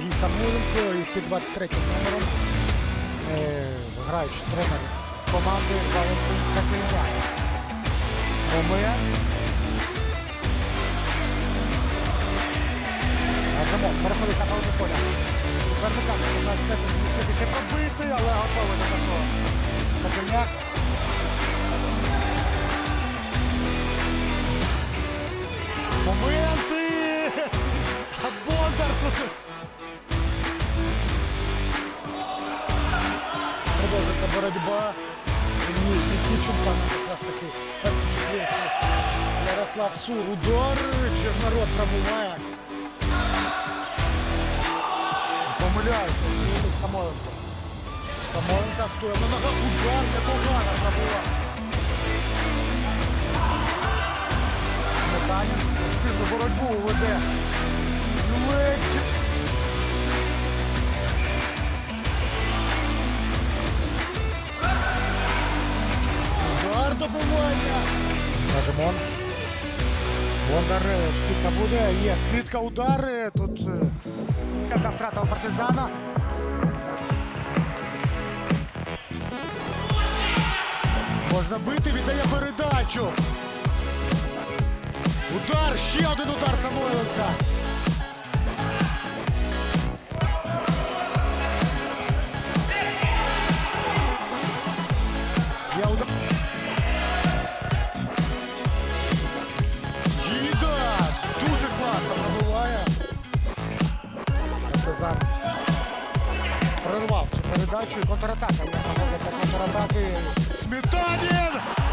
і під 23 номером. Е, граючий тренер команди Валентин Закривай. Момент. Азимов переходить на половину поля. Верника, 17 метрів, змістити ще пробити, але готовий до такого. Сапельняк. Моменти! Бондар тут. Боротьба. Ні, Нікіченка якраз таки. Ярослав Сур. Удар. Чорнород пробуває. Помиляється. Юрій Самойленко. Самойленко стоїть на ногах. Удар непогано пробуває. Сметанін активну боротьбу веде. Ледь. Буде. Є скидка, удар. е, Тут е, яка втрата у партизана. Можна бити, віддає передачу. Удар, ще один удар Самойленка. Контратаки. Сметанін!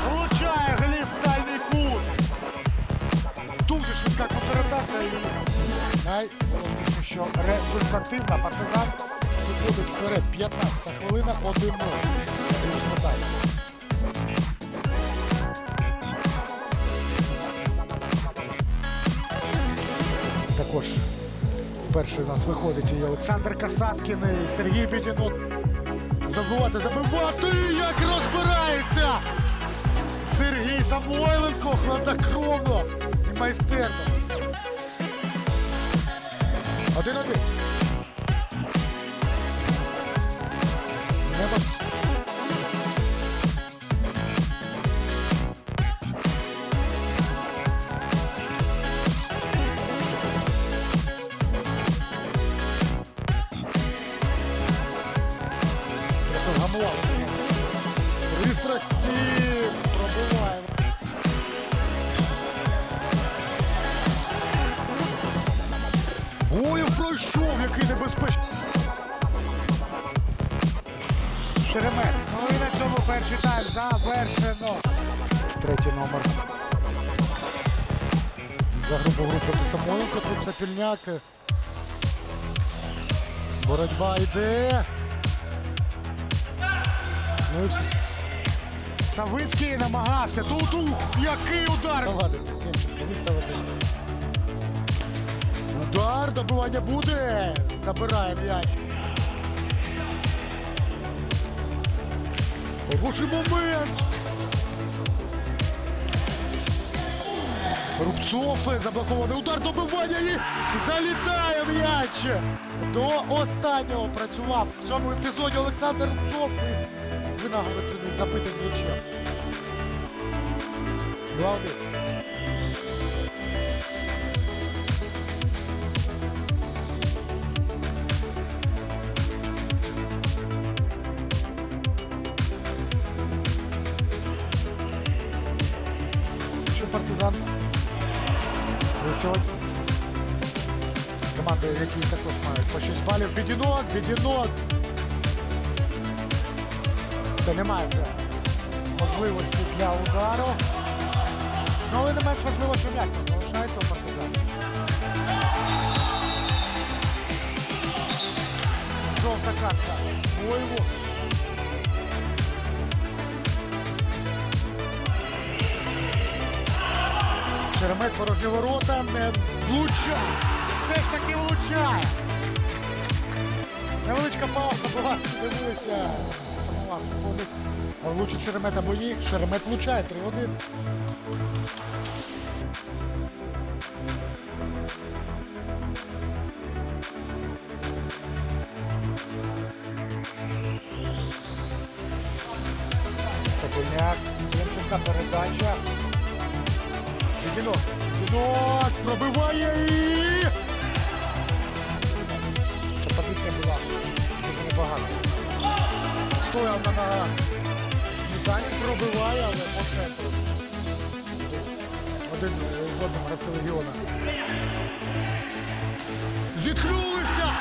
Влучає гліб в дальній кут. Дуже швидка контратака. Найголовніше, що результативна партизан виходить вперед. 15 хвилина, 1-0. Також перший у нас виходить і Олександр Касаткін, і Сергій Бідінок. Забивати, забивати! Як розбирається! Сергій Самойленко хладнокровно і майстерно. Один-один. Який небезпечний. Шеремет. Ну і на цьому перший тайм завершено. Третій номер. За групу гру проти Самойленко, тут Сапільняк. Боротьба йде. Ну і всі- Савицький намагався. Тут ух, який удар! Удар, добивання буде. Забирає м'яч. Хороший момент. Рубцов заблокований удар добивання і залітає м'яч. До останнього працював в цьому епізоді Олександр Рубцов і винагороджений забитим м'ячем. Два партизан? Ви сьогодні команди, які також мають по 6 балів. Бідінок, бідінок. Це немає вже можливості для удару. Ну, але не менш важливо, що м'яч залишається у партизані. Жовта картка. Бойво. Шеремет порожні ворота не влучає. Все ж таки влучає. Невеличка пауза була, дивилися. Влучить Шеремет або ні. Шеремет влучає 3-1. Стабільняк. Демченка передача. Відінок. Відінок. Пробиває і... Позиція була дуже небагато. Стояв на ногах. Віталій пробиває, але по. Один з одним гравця легіона. Зіткнулися!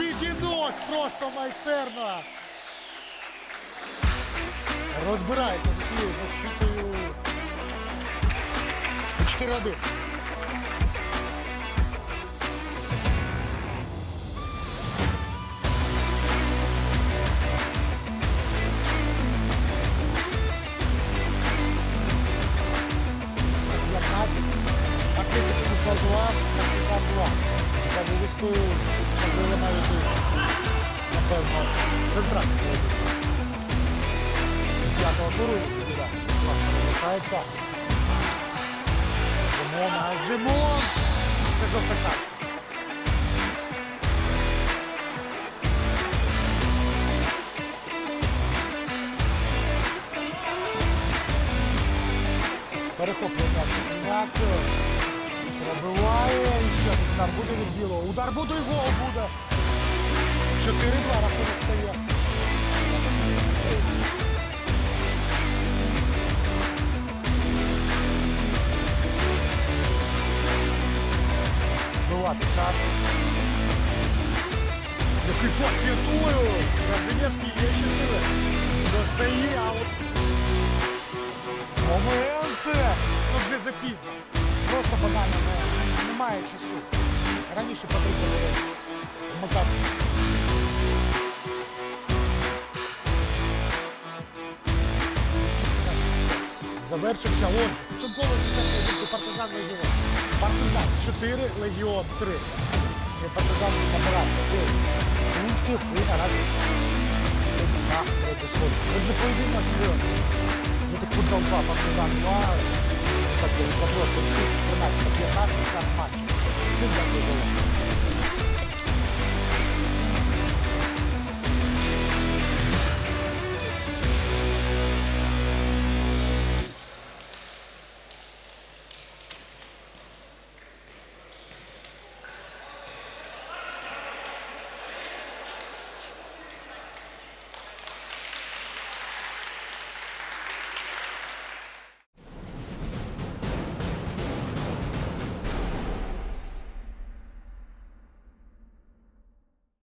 Відінок просто майстерно! Розбирається з цією защитою. 4-1. Центральний. П'ятого туру. Жимон! Це жовта картка. Перехоплює м'яч. Пробиває. І ще удар буде від білого. Удар буде і гол буде. 4-2 рахунок стає. Бувати час. Який пакетую! Кравженєвський є ще сили. Достає, а от Моменти! Ну вже запізно. Просто банально не, немає часу. Раніше потрібно вмикати. Завершився он. Підсумково десятий партизан легіон. Партизан 4, легіон 3. Це партизан набирав 9 пунктів і наразі на третій сході. Отже, поєдинок мільйон. Це футбол 2, партизан 2. Так, вопрос 13 15 матч. Всім дякую за увагу.